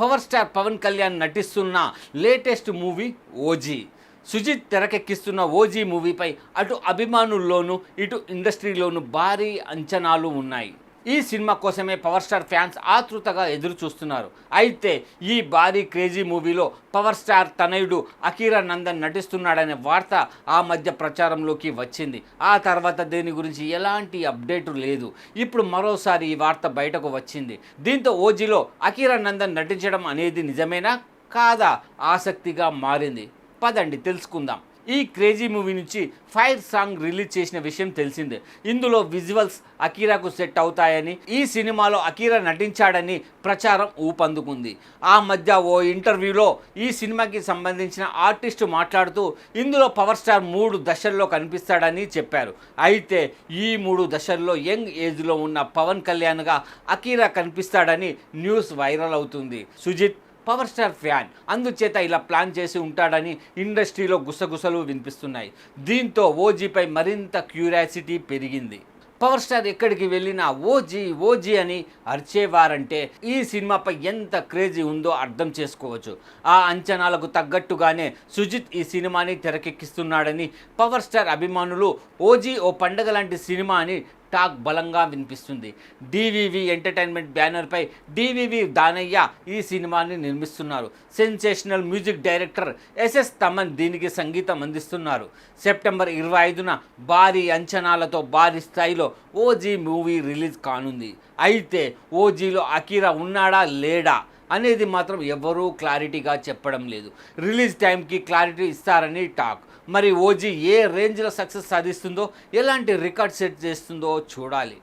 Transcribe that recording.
Power star Pawan Kalyan నటిస్తున్న latest movie OG. Sujeeth తెరకెక్కిస్తున్న OG మూవీపై అటు అభిమానుల్లోనూ ఇటు ఇండస్ట్రీలోనూ భారీ అంచనాలు ఉన్నాయి. ఈ సినిమా కోసమే పవర్ స్టార్ ఫ్యాన్స్ ఆతృతగా ఎదురు చూస్తున్నారు. అయితే ఈ భారీ క్రేజీ మూవీలో పవర్ స్టార్ తనయుడు అకీరా నందన్ నటిస్తున్నాడనే వార్త ఆ మధ్య ప్రచారంలోకి వచ్చింది. ఆ తర్వాత దీని గురించి ఎలాంటి అప్డేటు లేదు. ఇప్పుడు మరోసారి ఈ వార్త బయటకు వచ్చింది. దీంతో ఓజీలో అకీరా నందన్ నటించడం అనేది నిజమేనా? కాదా? ఆసక్తిగా మారింది. పదండి తెలుసుకుందాం. ఈ క్రేజీ మూవీ నుంచి ఫైర్ సాంగ్ రిలీజ్ చేసిన విషయం తెలిసిందే. ఇందులో విజువల్స్ అకీరాకు సెట్ అవుతాయని ఈ సినిమాలో అకీరా నటించాడని ప్రచారం ఊపందుకుంది. ఆ మధ్య ఓ ఇంటర్వ్యూలో ఈ సినిమాకి సంబంధించిన ఆర్టిస్ట్ మాట్లాడుతూ ఇందులో పవర్ స్టార్ మూడు దశల్లో కనిపిస్తాడని చెప్పారు. అయితే ఈ మూడు దశల్లో యంగ్ ఏజ్లో ఉన్న పవన్ కళ్యాణ్గా అకీరా కనిపిస్తాడని న్యూస్ వైరల్ అవుతుంది. Sujeeth power star fan. అందుచేత ఇలా ప్లాన్ చేసి ఉంటాడని ఇండస్ట్రీలో గుసగుసలు వినిపిస్తున్నాయి. దీంతో ఓజీపై మరింత క్యూరియాసిటీ పెరిగింది. పవర్ స్టార్ ఎక్కడికి వెళ్ళినా ఓజీ ఓజీ అని అరిచేవారంటే ఈ సినిమాపై ఎంత క్రేజీ ఉందో అర్థం చేసుకోవచ్చు. ఆ అంచనాలకు తగ్గట్టుగానే సుజిత్ ఈ సినిమాని తెరకెక్కిస్తున్నాడని పవర్ స్టార్ అభిమానులు ఓజీ ఓ పండగ లాంటి సినిమా అని టాక్ బలంగా వినిపిస్తుంది. డివివి ఎంటర్టైన్మెంట్ బ్యానర్పై డివివి దానయ్య ఈ సినిమాని నిర్మిస్తున్నారు. Sensational music director SS Thaman దీనికి సంగీతం అందిస్తున్నారు. సెప్టెంబర్ ఇరవై ఐదున భారీ అంచనాలతో భారీ స్థాయిలో ఓజీ మూవీ రిలీజ్ కానుంది. అయితే ఓజీలో అకీరా ఉన్నాడా లేడా అనేది మాత్రం ఎవరూ క్లారిటీగా చెప్పడం లేదు. రిలీజ్ టైంకి క్లారిటీ ఇస్తారని టాక్. మరి ఓజీ ఏ రేంజ్లో సక్సెస్ సాధిస్తుందో ఎలాంటి రికార్డ్ సెట్ చేస్తుందో చూడాలి.